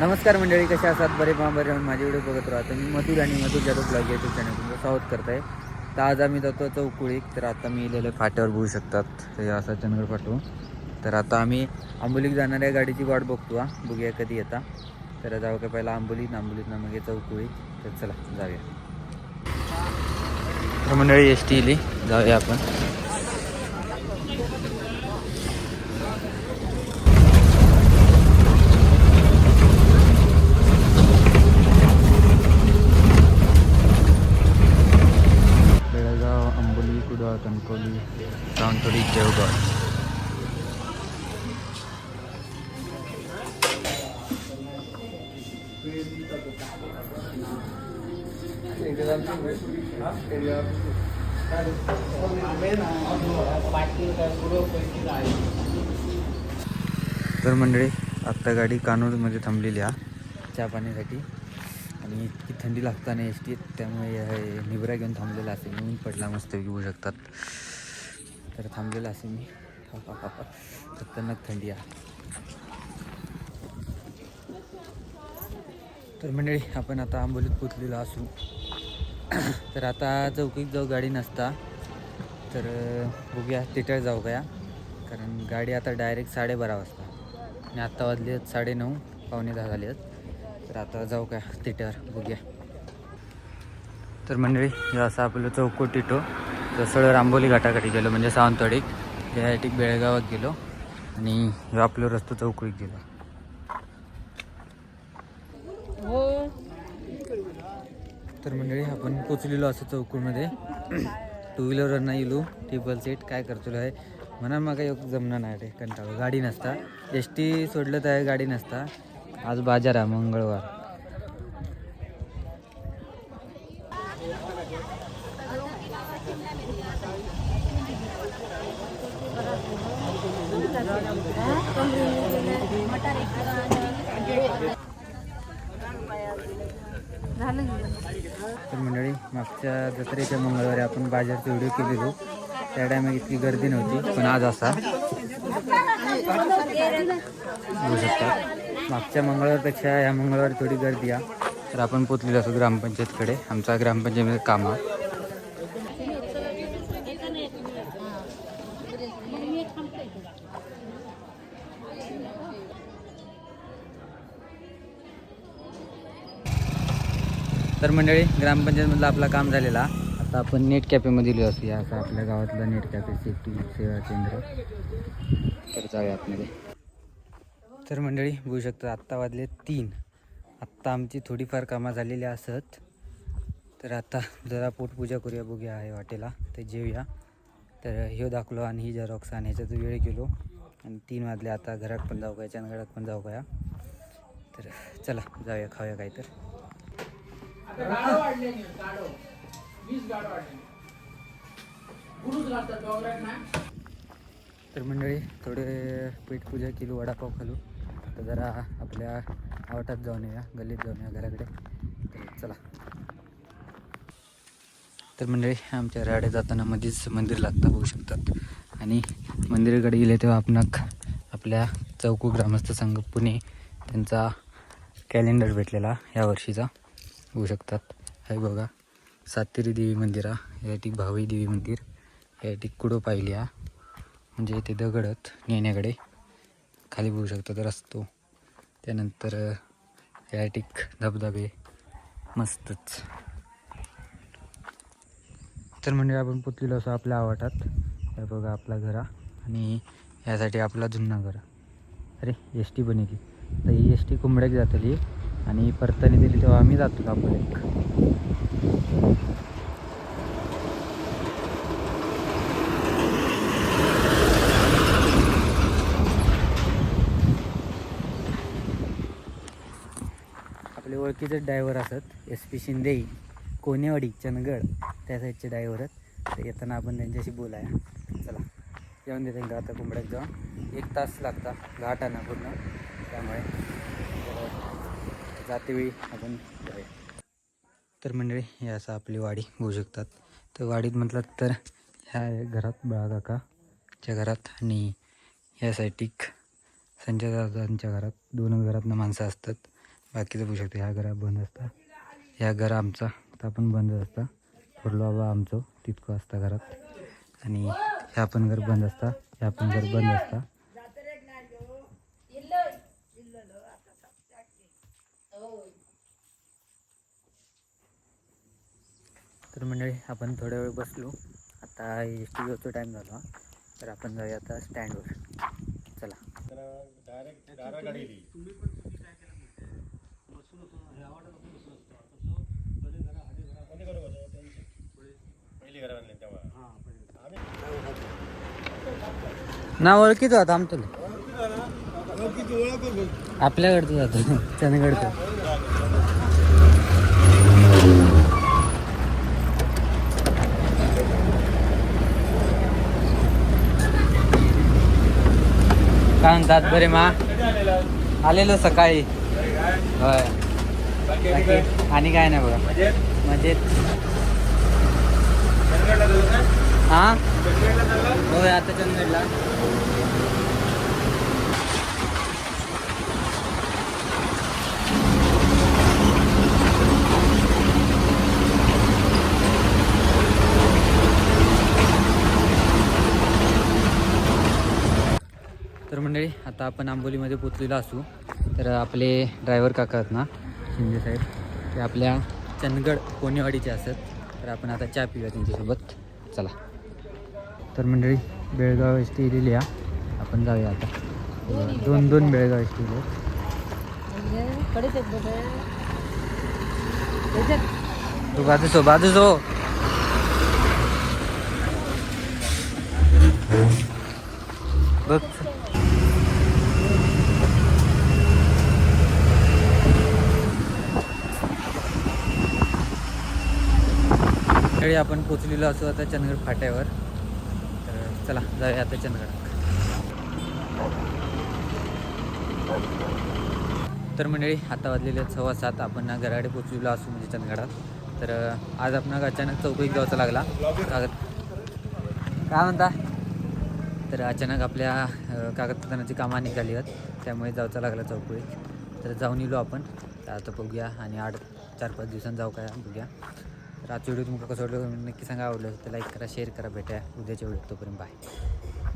नमस्कार मंडळी कशा असतात बरे पहा बरे राहून माझे व्हिडिओ बघत राहतो मी मधुर आणि Madhur Jadhav blog YouTube channel तुमचं स्वागत करत आहे तर आज आम्ही जातो चौकुळी. तर आता मी इलेले फाट्यावर बघू शकतात. हे असा चंद्र फाटू. तर आता आम्ही आंबोलीत जाणाऱ्या गाडीची वाट बघतो हा. बघूया कधी येता. तर जाऊ का पहिला आंबोलीत ना मग चौकुळी. तर चला जाऊया. तर मंडळी एस टी इली. जाऊया आपण. तर मंडळी आत्ता गाडी कानूरमध्ये थांबलेली आहे. चहा पाण्यासाठी. आणि इतकी थंडी लागताना एस टीत त्यामुळे हे निबरा घेऊन थांबलेला असेल. मी पडला मस्त घेऊ शकतात. तर थांबलेला असेल मी. खतरनाक थंडी आहे. तर मंडळी आपण आता आंबोलीत पोचलेलो असू तर आता चौकीत जाऊ गाडी नसता तर बघूया तिथे जाऊ का कारण गाडी आता डायरेक्ट साडेबारा वाजता. आणि आत्ता वाजले आहेत साडेनऊ पावणे दहा झाले आहेत. तर आता जाऊ का थिएटर? बघूया. तर मंडळी हे असं आपलं चौकोट टिटो तर सरळ रांबोली घाटाकडे गेलो म्हणजे सावंतवाडीत. त्यासाठी बेळगावात गेलो. आणि हे आपलं रस्तो चौकडीत गेलो. तर मंडळी आपण पोचलेलो असं चौकूमध्ये टू व्हीलरवर नाही गेलो टेबल सेट काय करतो आहे? म्हणा मग काही जमणार नाही रे कंटाळो. गाडी नसता. एस टी सोडलं तर गाडी नसता. आज बाजार आहे मंगळवार तर मंडळी मागच्या जत्रेच्या मंगळवारी आपण बाजारचे व्हिडिओ केलेलो त्या टायमा इतकी गर्दी नव्हती पण आज असा. होऊ शकता. मागच्या मंगळवारपेक्षा या मंगळवारी थोडी गर्दी आहे. तर आपण पोचलेलो असो ग्रामपंचायतकडे. आमचा ग्रामपंचायतीमध्ये काम. आहे तर मंडळी ग्रामपंचायतमधलं आपला काम झालेला. आता आपण नेट कॅफेमध्ये गेलो असू या असं आपल्या गावातलं नेट कॅफे सेफ्टी सेवा केंद्र. तर जाऊया आतमध्ये तर मंडळी बघू शकता आत्ता वाजले तीन. आत्ता आमची थोडीफार कामं झालेली असत. तर आता जरा पोटपूजा करूया बघूया आहे वाटेला. ते जेवूया तर ह्यो दाखलो आणि ही झेरॉक्स आणि ह्याच्यात वेळ गेलो. आणि तीन वाजले आता घरात पण जाऊ काय घरात पण जाऊ काय तर चला जाऊया खाऊया काय तर तर मंडळी थोडे पेटपूजा केली वडापाव खालू तर जरा आपल्या आवटात जाऊन या गल्लीत जाऊन या घराकडे. तर चला. तर मंडळी आमच्या राडे जाताना मध्येच मंदिर लागतं बघू शकतात. आणि मंदिराकडे गेले तेव्हा आपण आपल्या चौकू ग्रामस्थ संघ पुणे त्यांचा कॅलेंडर भेटलेला या वर्षीचा. बघू शकतात. हे बघा सातेरी देवी मंदिरा याठी भावी देवी मंदिर. याठी कुडो पाहिली हा. म्हणजे इथे दगडत नेण्याकडे खाली बघू शकतात रस्तो त्यानंतर याटिक धबधबे मस्तच. तर म्हणजे आपण पुतलेलो असं आपल्या आवाटात. हे बघा आपला घरा आणि यासाठी आपला जुन्ना घर. अरे एस टी पण येते तर ही एस टी कुंबड्याक जातली आणि परताने दिली तेव्हा आम्ही जातो आपण एक. आपले ओळखीचे ड्रायव्हर असत एस पी शिंदे कोनेवाडी चंदगड त्या साईडचे ड्रायव्हर आहेत. तर येताना आपण त्यांच्याशी बोलाया. चला येऊन देते. आता कुंबड्यात जाऊन एक तास लागता. घाट आणा पूर्ण त्यामुळे. जातेवेळी आपण जाऊया तर मंडळी हे असं आपली वाडी होऊ शकतात. तर वाडीत म्हटलं तर ह्या घरात बाळाकाकाच्या घरात आणि ह्या साईटिक संजय दादांच्या घरात दोन घरातनं माणसं असतात. बाकीचं बघू शकतो ह्या घरात बंद असता. ह्या घर आमचा तर पण बंद असता. थोरलो बाबा आमचं तितकं असता घरात. आणि ह्या पण घर बंद असता ह्या पण घर बंद असता. तर मंडळी आपण थोड्या वेळ बसलो. आता एस टी ओचा टाईम झाला. तर आपण जाऊया आता स्टँडवर चला. ना ओळखीच होता आमचं. आपल्याकडचं जातो चंदगडचं. काय म्हणतात बरे मा. आलेलो सकाळी. होय. बाकी आणि काय नाही बघा. मजेत. हा? होय आता चंदगडला तर मंडळी आता आपण आंबोलीमध्ये पोचलेलो असू तर आपले ड्रायव्हर काका आहेत ना शिंदे साहेब. ते आपल्या चंदगड कोणेवाडीचे असत तर आपण आता चहा पिऊया त्यांच्यासोबत. चला. तर मंडळी बेळगाव एस टी या. आपण जाऊया आता. दोन दोन बेळगाव एस टी तू बाजूस हो हो बघ. त्यावेळी आपण पोचलेलो असो आता चंदगड फाट्यावर. तर चला जाऊया आता चंदगड तर मंडळी आता वाजलेले आहेत सव्वा सात. आपण घराकडे पोचलेलो असू म्हणजे चंदगडात तर आज आपण अचानक चौकळीत जायचा लागला. कागद काय म्हणता? तर अचानक आपल्या कागदपत्रांची कामं निघाली आहेत. त्यामुळे जायचं लागला चौकळीत तर जाऊन येलो आपण. आता बघूया आणि आठ चार पाच दिवसांनी जाऊ काय बघूया. तर आजचा व्हिडिओ तुम्हाला कसं वाटलं नक्की सांगा. आवडलं तर लाईक करा शेअर करा. भेटा उद्याच्या व्हिडिओ तोपर्यंत बाय